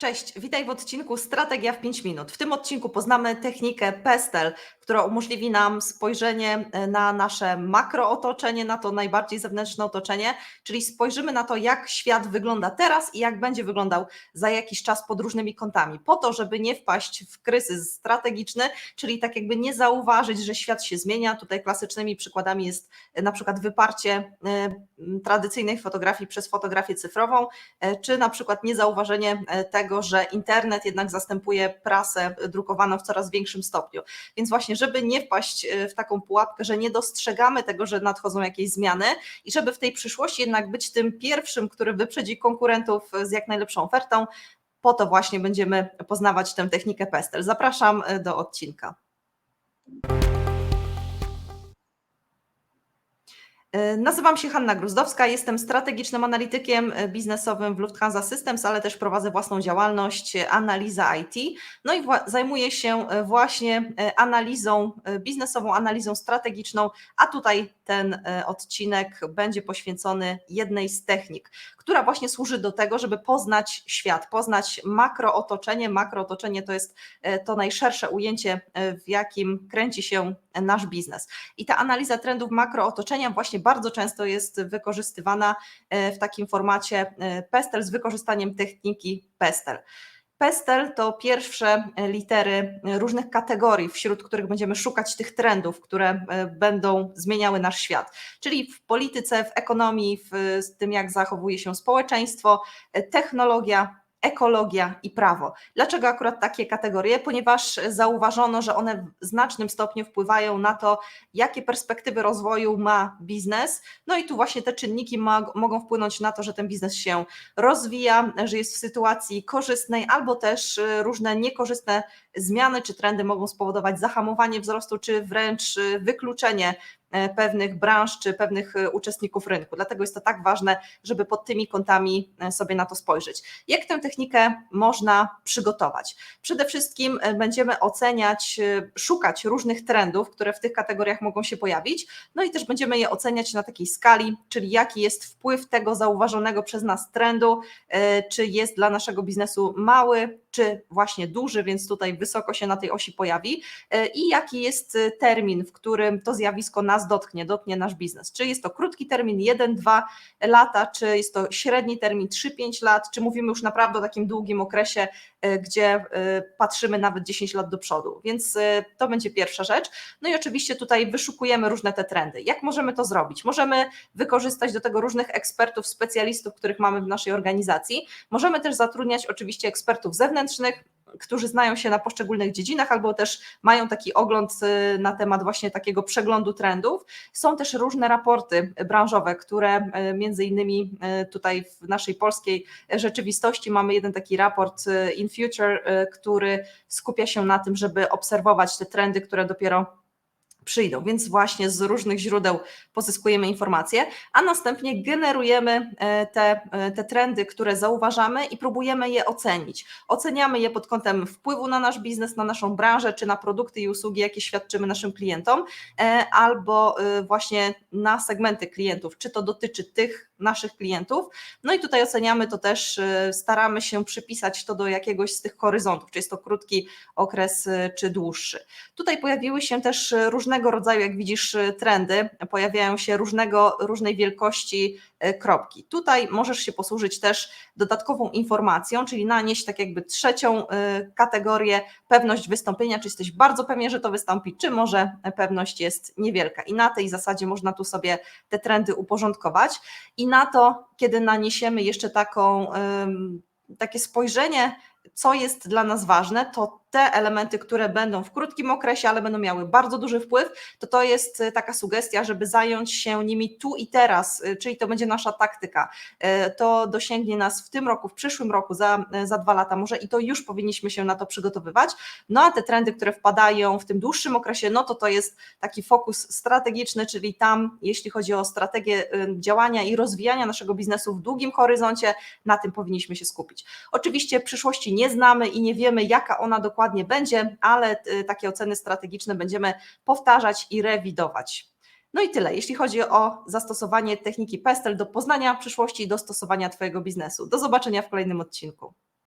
Cześć, witaj w odcinku Strategia w 5 minut. W tym odcinku poznamy technikę PESTEL, która umożliwi nam spojrzenie e, na nasze makrootoczenie, na to najbardziej zewnętrzne otoczenie, czyli spojrzymy na to, jak świat wygląda teraz i jak będzie wyglądał za jakiś czas pod różnymi kątami, po to, żeby nie wpaść w kryzys strategiczny, czyli tak jakby nie zauważyć, że świat się zmienia. Tutaj klasycznymi przykładami jest e, na przykład wyparcie e, tradycyjnej fotografii przez fotografię cyfrową, czy na przykład niezauważenie tego, tego, że internet jednak zastępuje prasę drukowaną w coraz większym stopniu. Więc właśnie, żeby nie wpaść e, w taką pułapkę, że nie dostrzegamy tego, że nadchodzą jakieś zmiany i żeby w tej przyszłości jednak być tym pierwszym, który wyprzedzi konkurentów z jak najlepszą ofertą, po to właśnie będziemy poznawać tę technikę PESTEL. Zapraszam e, do odcinka. Nazywam się Hanna Gruzdowska, jestem strategicznym analitykiem e, biznesowym w Lufthansa Systems, ale też prowadzę własną działalność e, Analiza IT. No i zajmuję się właśnie analizą biznesową, analizą strategiczną, a tutaj ten odcinek będzie poświęcony jednej z technik, która właśnie służy do tego, żeby poznać świat, poznać makrootoczenie. Makrootoczenie to jest to najszersze ujęcie, w jakim kręci się nasz biznes. I ta analiza trendów makrootoczenia właśnie bardzo często jest wykorzystywana e, w takim formacie e, PESTEL z wykorzystaniem techniki PESTEL. PESTEL to pierwsze litery różnych kategorii, wśród których będziemy szukać tych trendów, które e, będą zmieniały nasz świat. Czyli w polityce, w ekonomii, w tym, jak zachowuje się społeczeństwo, technologia, ekologia i prawo. Dlaczego akurat takie kategorie? Ponieważ zauważono, że one w znacznym stopniu wpływają na to, jakie perspektywy rozwoju ma biznes. No i tu właśnie te czynniki ma, mogą wpłynąć na to, że ten biznes się rozwija, że jest w sytuacji korzystnej, albo też y, różne niekorzystne zmiany czy trendy mogą spowodować zahamowanie wzrostu, czy wręcz y, wykluczenie pewnych branż czy pewnych e, uczestników rynku. Dlatego jest to tak ważne, żeby pod tymi kątami e, sobie na to spojrzeć. Jak tę technikę można przygotować? Przede wszystkim będziemy oceniać, szukać różnych trendów, które w tych kategoriach mogą się pojawić, no i też będziemy je oceniać na takiej skali, czyli jaki jest wpływ tego zauważonego przez nas trendu, czy jest dla naszego biznesu mały, czy właśnie duży, więc tutaj wysoko się na tej osi pojawi i jaki jest termin, w którym to zjawisko nas nas dotknie, dotknie nasz biznes. Czy jest to krótki termin 1-2 lata, czy jest to średni termin 3-5 lat, czy mówimy już naprawdę o takim długim okresie, e, gdzie e, patrzymy nawet 10 lat do przodu. Więc e, to będzie pierwsza rzecz. No i oczywiście tutaj wyszukujemy różne te trendy. Jak możemy to zrobić? Możemy wykorzystać do tego różnych ekspertów, specjalistów, których mamy w naszej organizacji. Możemy też zatrudniać oczywiście ekspertów zewnętrznych, którzy znają się na poszczególnych dziedzinach albo też mają taki ogląd y, na temat właśnie takiego przeglądu trendów. Są też różne raporty branżowe, które y, między innymi y, tutaj w naszej polskiej rzeczywistości mamy jeden taki raport In Future, który skupia się na tym, żeby obserwować te trendy, które dopiero przyjdą, więc właśnie z różnych źródeł pozyskujemy informacje, a następnie generujemy e, te, e, te trendy, które zauważamy i próbujemy je ocenić. Oceniamy je pod kątem wpływu na nasz biznes, na naszą branżę, czy na produkty i usługi, jakie świadczymy naszym klientom, e, albo właśnie na segmenty klientów, czy to dotyczy tych naszych klientów. No i tutaj oceniamy to też, staramy się przypisać to do jakiegoś z tych horyzontów, czy jest to krótki okres, czy dłuższy. Tutaj pojawiły się też różnego różnego rodzaju, jak widzisz, y, trendy, pojawiają się różnego, różnej wielkości y, kropki. Tutaj możesz się posłużyć też dodatkową informacją, czyli nanieść tak jakby trzecią y, kategorię, pewność wystąpienia, czy jesteś bardzo pewnie, że to wystąpi, czy może pewność jest niewielka. I na tej zasadzie można tu sobie te trendy uporządkować. I na to, kiedy naniesiemy jeszcze taką, takie spojrzenie, co jest dla nas ważne, to te elementy, które będą w krótkim okresie, ale będą miały bardzo duży wpływ, to to jest y, taka sugestia, żeby zająć się nimi tu i teraz, y, czyli to będzie nasza taktyka. Y, to dosięgnie nas w tym roku, w przyszłym roku, za, za dwa lata może i to już powinniśmy się na to przygotowywać. No a te trendy, które wpadają w tym dłuższym okresie, no to to jest taki fokus strategiczny, czyli tam, jeśli chodzi o strategię działania i rozwijania naszego biznesu w długim horyzoncie, na tym powinniśmy się skupić. Oczywiście przyszłości nie znamy i nie wiemy, jaka ona dokładnie będzie, ale y, takie oceny strategiczne będziemy powtarzać i rewidować. No i tyle, jeśli chodzi o zastosowanie techniki PESTEL do poznania przyszłości i do stosowania Twojego biznesu. Do zobaczenia w kolejnym odcinku.